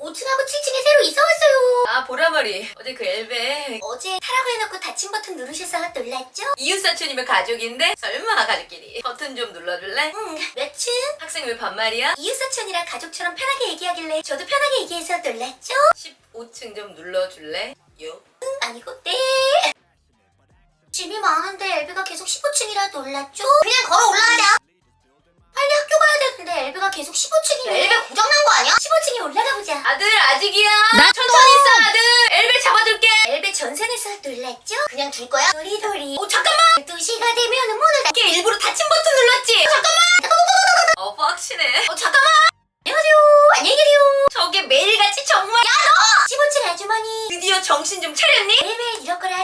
5층하고 7층에 새로 이사 왔어요. 아 보라머리 어제 그 엘베 어제 타라고 해놓고 닫힌 버튼 누르셔서 놀랐죠? 이웃 사촌이면 가족인데 설마 가족끼리 버튼 좀 눌러줄래? 응, 몇 층? 학생 왜 반말이야? 이웃사촌이라 가족처럼 편하게 얘기하길래 저도 편하게 얘기해서 놀랐죠? 15층 좀 눌러줄래? 요? 응, 아니고 네. 짐이 많은데 엘비가 계속 15층이라 놀랐죠? 그냥 걸어 올라가자. 계속 15층이면 엘베 고장난 거 아니야? 15층에 올라가보자. 아들 아직이야. 나 천천히 있어 아들. 엘베 잡아줄게. 엘베 전세 내서 놀랐죠? 그냥 둘 거야? 도리도리. 오 잠깐만. 2시가 되면 문을 닫게 일부러 닫힌 버튼 눌렀지? 어, 잠깐만. 어 빡치네 어 잠깐만. 안녕하세요. 안녕히 계세요. 저게 매일같이 정말. 야너! 15층 아주머니. 드디어 정신 좀 차렸니? 매일매일 이럴 거라